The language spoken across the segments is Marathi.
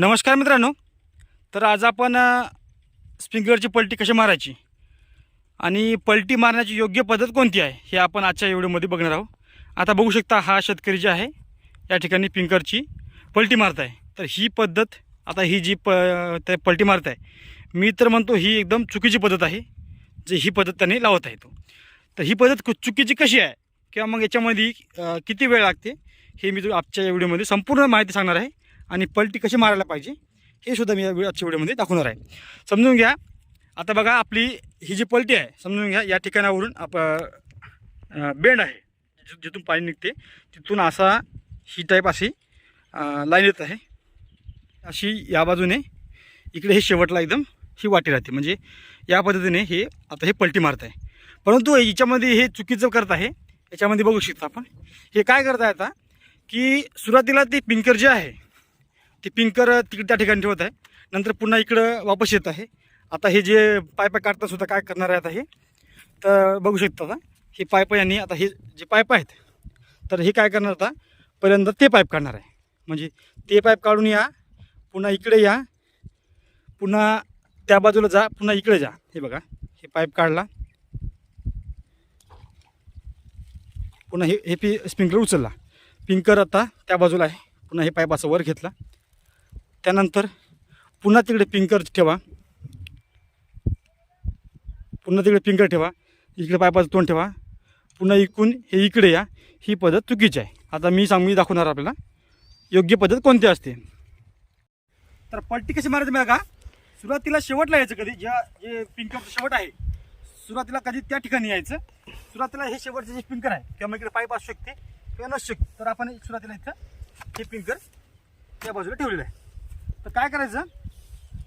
नमस्कार मित्रांनो. तर आज आपण स्प्रिंकलरची पलटी कशी मारायची? आणि पलटी मारण्याची योग्य पद्धत कोणती आहे हे आपण आजच्या व्हिडिओमध्ये बघणार आहोत. आता बघू शकता हा शेतकरी जे आहे या ठिकाणी पिंकरची पलटी मारत आहे तर ही पद्धत आता ही जी प ते पलटी मारत आहे मी तर म्हणतो ही एकदम चुकीची पद्धत आहे जे ही पद्धत त्याने लावत आहे तो. तर ही पद्धत कु- चुकीची कशी आहे किंवा मग याच्यामध्ये किती वेळ लागते हे मी तु- आजच्या व्हिडिओमध्ये संपूर्ण माहिती सांगणार आहे. आणि पलटी कशी मारायला पाहिजे हे सुद्धा मी या आजच्या व्हिडिओमध्ये दाखवणार आहे. समजून घ्या आता बघा आपली ही जी पलटी आहे समजून घ्या या ठिकाणावरून आप बेंड आहे जिथून पाणी निघते तिथून असा ही टाईप अशी लाईन येत आहे. अशी या बाजूने इकडे हे शेवटला एकदम ही वाटी राहते. म्हणजे या पद्धतीने हे आता हे पलटी मारत आहे. परंतु याच्यामध्ये हे चुकीचं करत आहे याच्यामध्ये बघू शकता आपण. हे काय करत आहे आता की सुरुवातीला ते पिंकर जे आहे ते पिंकर तिकडे त्या ठिकाणी ठेवत आहे. नंतर पुन्हा इकडं वापस येत आहे. आता हे जे पायप काढता सुद्धा काय करणार आहे आता हे? तर बघू शकता आता. हे पायप यांनी आता हे जे पायप आहेत तर हे काय करणार आता? पहिल्यांदा ते पाईप काढणार आहे. म्हणजे ते पाईप काढून या पुन्हा इकडे या पुन्हा त्या बाजूला जा पुन्हा इकडे जा. हे बघा हे पाईप काढला. पुन्हा हे हे पी स्प्रिंकलर उचलला. पिंकर आता त्या बाजूला आहे. पुन्हा हे पाईप असं वर घेतला. त्यानंतर पुन्हा तिकडे पिंकर ठेवा. पुन्हा तिकडे पिंकर ठेवा. इकडे पायपाचं तोंड ठेवा. पुन्हा इकून हे इकडे या. ही पद्धत चुकीची आहे. आता मी सांग मी दाखवणार आपल्याला. योग्य पद्धत कोणती असते? तर पलटी कशी मारायची माहिती का सुरुवातीला शेवटला यायचं कधी. ज्या जे पिंकरचं शेवट आहे. सुरुवातीला कधी त्या ठिकाणी यायचं. सुरुवातीला हे शेवटचे जे पिंकर आहे किंवा इकडे पाईप असू शकते किंवा नसू शकते. तर आपण सुरुवातीला इथं हे पिंकर त्या बाजूला ठेवलेलं आहे. तर काय करायचं?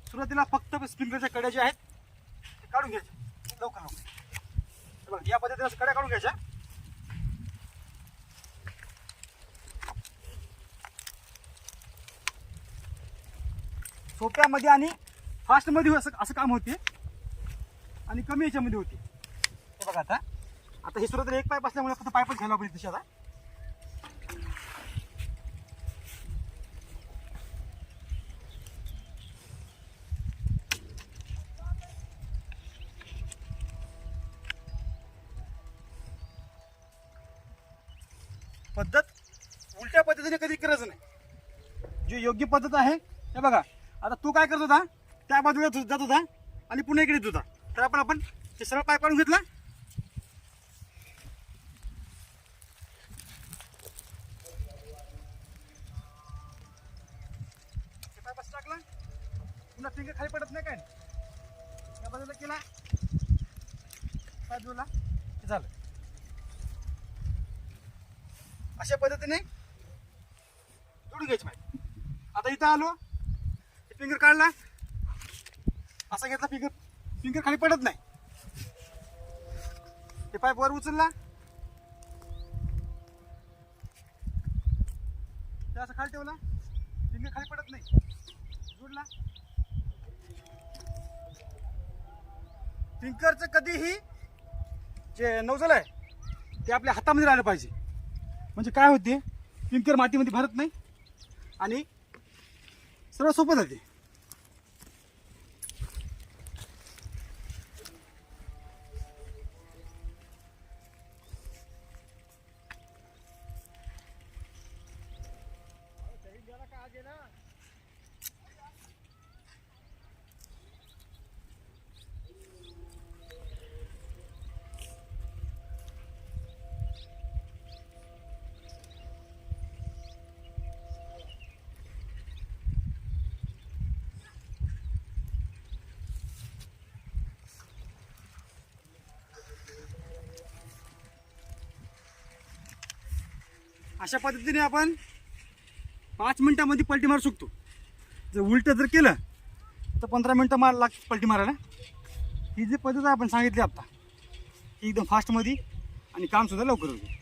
सुरुवातीला फक्त स्प्रिंकलच्या कड्या ज्या आहेत ते काढून घ्यायच्या. लवकर लवकर. बघा, या पद्धतीने कड्या काढून घ्यायच्या. सोप्यामध्ये आणि फास्टमध्ये असं असं काम होते. आणि कमी याच्यामध्ये होते. हे बघा आता. आता हे सुरुवातीला एक पाईप असल्यामुळे फक्त पाईपच घ्यायला पाहिजे तशी आता. पद्धत उलट्या पद्धतीने कधी करत नाही. जी योग्य पद्धत आहे हे बघा. आता तू काय करत होता? त्या बाजूला जात होता आणि पुन्हा इकडे येत होता. तर आपण आपण ते सरळ पाय पाडून घेतला. ते टाकला. पुन्हा फिंगर खाली पडत नाही काय? त्या बाजूला केला. बाजूला. हे झालं. अशा पद्धतीने जोडून घ्यायची माहिती आता इथं आलो. फिंगर काढला. असा घेतला फिंगर फिंगर खाली पडत नाही. ते पाईप वर उचलला. असं खाली ठेवला. फिंगर खाली पडत नाही. जोडला. फिंगरचं कधीही जे नौजल आहे ते आपल्या हातामध्ये राहिलं पाहिजे. म्हणजे काय होते? पिंकर मातीमध्ये भरत नाही आणि सर्व सोपं जाते. अशा पद्धतीने आपण पाच मिनटामध्ये पलटी मारू शकतो. जर उलटं जर केलं तर पंधरा मिनटं मार लाग पलटी मारायला. ही जी पद्धत आपण सांगितली आत्ता ही एकदम फास्टमध्ये आणि कामसुद्धा लवकर होईल.